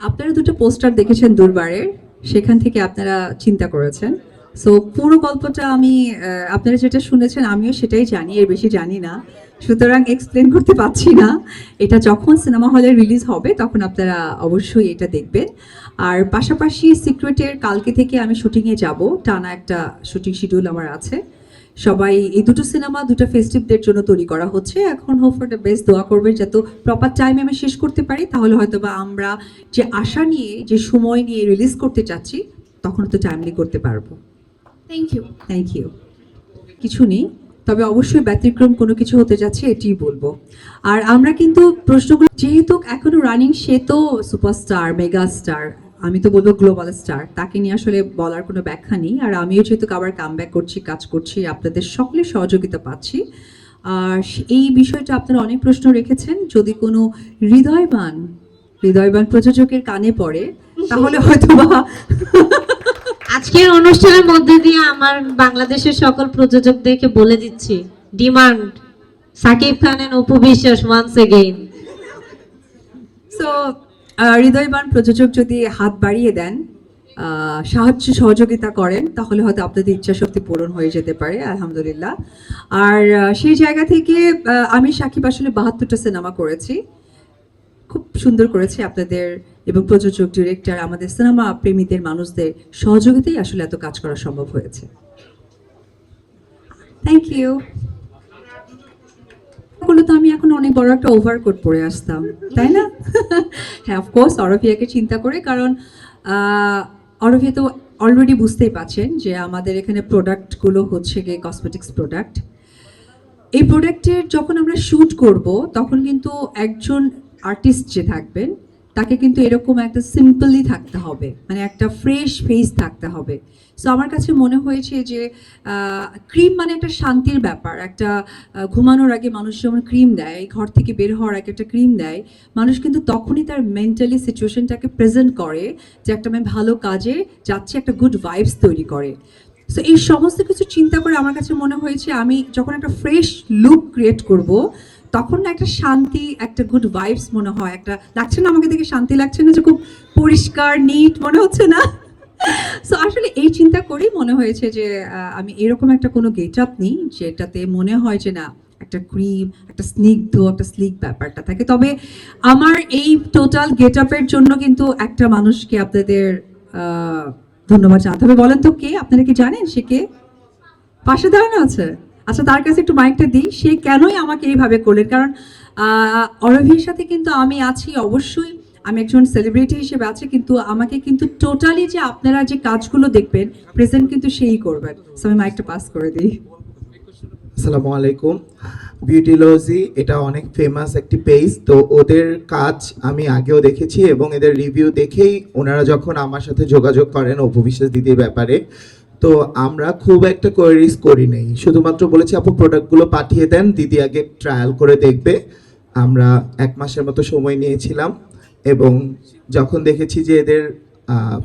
আপনারা দুটো পোস্টার দেখেছেন দুর্বারের, সেখান থেকে আপনারা চিন্তা করেছেন। সো পুরো গল্পটা আমি আপনারা যেটা শুনেছেন, আমিও সেটাই জানি, এর বেশি জানি না। সুতরাং এক্সপ্লেন করতে পারছি না। এটা যখন সিনেমা হলে রিলিজ হবে, তখন আপনারা অবশ্যই এটা দেখবেন। আর পাশাপাশি সিক্রেটের কালকে থেকে আমি শুটিংয়ে যাব। টানা একটা শুটিং শিডিউল আমার আছে। সবাই এই দুটো সিনেমা দুটো ফেস্টিভদের জন্য তৈরি করা হচ্ছে। এখন হোপ ফর দ্য বেস্ট দোয়া করবেন যাতে প্রপার টাইমে আমি শেষ করতে পারি। তাহলে হয়তো বা আমরা যে আশা নিয়ে যে সময় নিয়ে রিলিজ করতে চাচ্ছি তখন তো টাইমলি করতে পারব। থ্যাংক ইউ থ্যাংক ইউ কিছু নেই। তবে অবশ্যই ব্যতিক্রম কোনো কিছু হতে যাচ্ছে এটিই বলব। আর আমরা কিন্তু প্রশ্নগুলো যেহেতু এখনও রানিং সে তো সুপারস্টার মেগা স্টার আমি তো বলব গ্লোবাল স্টার তাকে নিয়ে আসলে বলার কোনো ব্যাখ্যা নেই। আর আমিও যেহেতু আবার কাম করছি কাজ করছি আপনাদের সকলের সহযোগিতা পাচ্ছি। আর এই বিষয়টা আপনারা অনেক প্রশ্ন রেখেছেন। যদি কোনো হৃদয়বান হৃদয়বান প্রযোজকের কানে পড়ে তাহলে হয়তো বা আজকের অনুষ্ঠানের মধ্যে দিয়ে আমার বাংলাদেশের সকল প্রযোজকদেরকে বলে দিচ্ছি demand Shakib Khan and Apu Biswas once again so হৃদয়বান প্রযোজক যদি হাত বাড়িয়ে দেন সাহায্য সহযোগিতা করেন, তাহলে হয়তো আপনাদের ইচ্ছা শক্তি পূরণ হয়ে যেতে পারে, আলহামদুলিল্লাহ। আর সেই জায়গা থেকে আমি সাকিব আসলে বাহাত্তরটা সিনেমা করেছি। খুব সুন্দর করেছি আপনাদের এবং প্রযোজক, ডিরেক্টর, আমাদের সিনেমা প্রেমীদের, মানুষদের সহযোগিতাই আসলে এত কাজ করা সম্ভব হয়েছে। থ্যাংক ইউ তো আমি এখন অনেক বড় একটা ওভারকোট পরে আসতাম, তাই না? হ্যাঁ অফকোর্স অরফিয়াকে চিন্তা করে, কারণ অরফিয়া তো অলরেডি বুঝতেই পাচ্ছেন যে আমাদের এখানে প্রোডাক্টগুলো হচ্ছে গিয়ে কসমেটিক্স প্রোডাক্ট এই প্রোডাক্টের যখন আমরা শ্যুট করব, তখন কিন্তু একজন আর্টিস্ট যে থাকবেন তাকে কিন্তু এরকম একটা সিম্পলি থাকতে হবে মানে একটা ফ্রেশ ফেস থাকতে হবে। সো আমার কাছে মনে হয়েছে যে ক্রিম মানে একটা শান্তির ব্যাপার। একটা ঘুমানোর আগে মানুষ যেমন ক্রিম দেয়, ঘর থেকে বের হওয়ার আগে একটা ক্রিম দেয়, মানুষ কিন্তু তখনই তার মেন্টালি সিচুয়েশনটাকে প্রেজেন্ট করে যে একটা আমি ভালো কাজে যাচ্ছে, একটা গুড ভাইবস তৈরি করে। সো এই সমস্ত কিছু চিন্তা করে আমার কাছে মনে হয়েছে, আমি যখন একটা ফ্রেশ লুক ক্রিয়েট করব তখন না একটা শান্তি, একটা গুড ভাইবস মনে হয়, একটা লাগছে না আমাকে দেখে শান্তি লাগছে না যে খুব পরিষ্কার নিট মনে হচ্ছে না। সো আসলে এই চিন্তা করেই মনে হয়েছে যে আমি এরকম একটা কোনো গেট আপ নিই যেটাতে মনে হয় যে না, একটা ক্রিম একটা স্নিগ্ধ, একটা স্লিক ব্যাপারটা থাকে। তবে আমার এই টোটাল গেট আপের জন্য কিন্তু একটা মানুষকে আপনাদের ধন্যবাদ জানাতে হবে। বলেন তো কে? আপনারা কি জানেন সে কে? পাশে দাঁড়ানো আছে? আচ্ছা তার কাছে একটু মাইকটা দিই। সে কেনই আমাকে এইভাবে করলেন? কারণ অরভির সাথে কিন্তু আমি আছি অবশ্যই। আমি একজন সেলিব্রিটি হিসেবে আছি কিন্তু আমাকে কিন্তু টোটালি যে আপনারা যে কাজগুলো দেখবেন প্রেজেন্ট কিন্তু সেই করবেন। So, আমি মাইকটা পাস করে দিই। আসসালামু আলাইকুম। বিউটিলজি এটা অনেক ফেমাস একটি পেজ তো ওদের কাজ আমি আগেও দেখেছি এবং এদের রিভিউ দেখেই ওনারা যখন আমার সাথে যোগাযোগ করেন অপবিশ্বাস দিদির ব্যাপারে তো আমরা খুব একটা কোয়ারিজ করি নাই। শুধুমাত্র বলেছি, আপু প্রোডাক্টগুলো পাঠিয়ে দেন, দিদি আগে ট্রায়াল করে দেখবে। আমরা এক মাসের মতো সময় নিয়েছিলাম এবং যখন দেখেছি যে এদের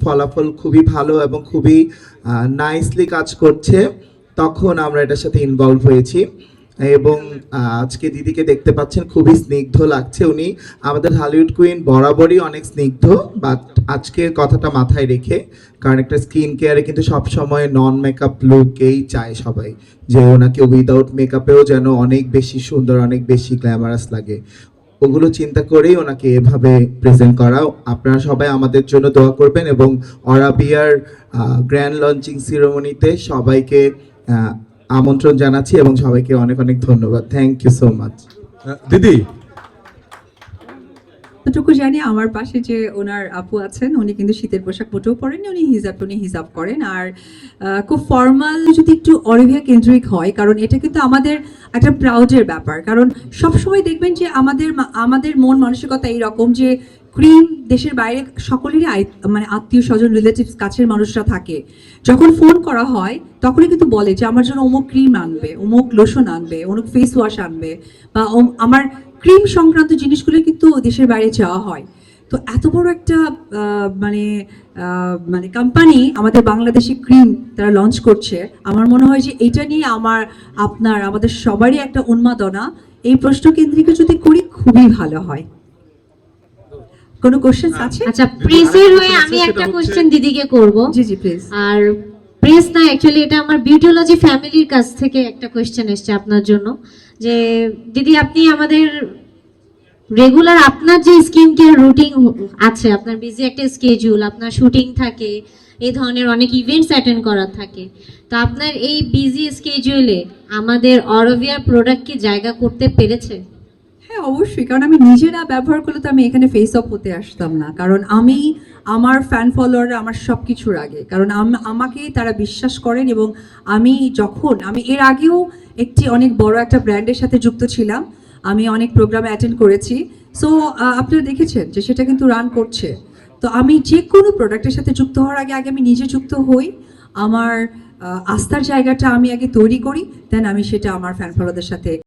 ফলাফল খুবই ভালো এবং খুবই নাইসলি কাজ করছে, তখন আমরা এটার সাথে ইনভলভ হয়েছি। এবং আজকে দিদিকে দেখতে পাচ্ছেন, খুবই স্নিগ্ধ লাগছে। উনি আমাদের হলিউড কুইন বরাবরই অনেক স্নিগ্ধ, বাট আজকের কথাটা মাথায় রেখে, কারণ একটা স্কিন কেয়ারে কিন্তু সব সময় নন মেকআপ লুকেই চায় সবাই, যে ওনাকে উইদাউট মেকআপেও যেন অনেক বেশি সুন্দর, অনেক বেশি গ্ল্যামারাস লাগে। ওগুলো চিন্তা করেই ওনাকে এভাবে প্রেজেন্ট করা। আপনারা সবাই আমাদের জন্য দোয়া করবেন এবং অরাবিয়ার গ্র্যান্ড লঞ্চিং সিরোমনিতে সবাইকে আমন্ত্রণ জানাচ্ছি এবং সবাইকে অনেক অনেক ধন্যবাদ। থ্যাংক ইউ সো মাচ দিদি? যতটুকু জানি আমার পাশে যে ওনার আপু আছেন উনি কিন্তু শীতের পোশাক মোটেও পরেন উনি হিজাব উনি হিজাব করেন। আর আহ, খুব ফর্মাল যদি একটু অরিভিয়া কেন্দ্রিক হয় কারণ এটা কিন্তু আমাদের একটা প্রাউডের ব্যাপার। কারণ সবসময় দেখবেন যে আমাদের মা- আমাদের মন মানসিকতা এইরকম যে ক্রিম দেশের বাইরে সকলেরই মানে আত্মীয় স্বজন রিলেটিভস কাছের মানুষরা থাকে। যখন ফোন করা হয়, তখনই কিন্তু বলে যে, আমার জন্য অমুক ক্রিম আনবে, অমুক লোশন আনবে, অমুক ফেস ওয়াশ আনবে বা আমার ক্রিম সংক্রান্ত জিনিসগুলো কিন্তু দেশের বাইরে যাওয়া হয়। তো এত বড় একটা মানে মানে কোম্পানি আমাদের বাংলাদেশি ক্রিম তারা লঞ্চ করছে। আমার মনে হয় যে এটা নিয়ে আমার, আপনার, আমাদের সবারই একটা উন্মাদনা। এই প্রশ্ন কেন্দ্রিক যদি করি, খুবই ভালো হয়। কোনো কোশ্চেন্স আছে? আচ্ছা প্রেসের হয়ে আমি একটা কোশ্চেন দিদিকে করব। জি জি প্লিজ আর প্রেস না অ্যাকচুয়ালি এটা আমার বিউটিওলজি ফ্যামিলির কাছ থেকে একটা কোয়েশ্চেন এসেছে আপনার জন্য। যে দিদি আপনি আমাদের রেগুলার আপনার যে স্কিন কেয়ার রুটিন আছে আপনার বিজি একটা স্কেজুল আপনার শুটিং থাকে এই ধরনের অনেক ইভেন্টস অ্যাটেন্ড করার থাকে তো আপনার এই বিজি স্কেজুলে আমাদের অরভিয়ার প্রোডাক্ট কি জায়গা করতে পেরেছে? হ্যাঁ অবশ্যই, কারণ আমি নিজেরা ব্যবহার করলে তো আমি এখানে ফেস অফ হতে আসতাম না। কারণ আমি, আমার ফ্যান ফলোয়াররা আমার সব কিছুর আগে। কারণ আম- আমাকে তারা বিশ্বাস করেন এবং আমি যখন, আমি এর আগেও একটি অনেক বড় একটা ব্র্যান্ডের সাথে যুক্ত ছিলাম। আমি অনেক প্রোগ্রামে অ্যাটেন্ড করেছি। সো আপনারা দেখেছেন যে সেটা কিন্তু রান করছে। তো আমি যে কোনো প্রোডাক্টের সাথে যুক্ত হওয়ার আগে আগে আমি নিজে যুক্ত হই। আমার আস্থার জায়গাটা আমি আগে তৈরি করি দেন আমি সেটা আমার ফ্যান ফলোদের সাথে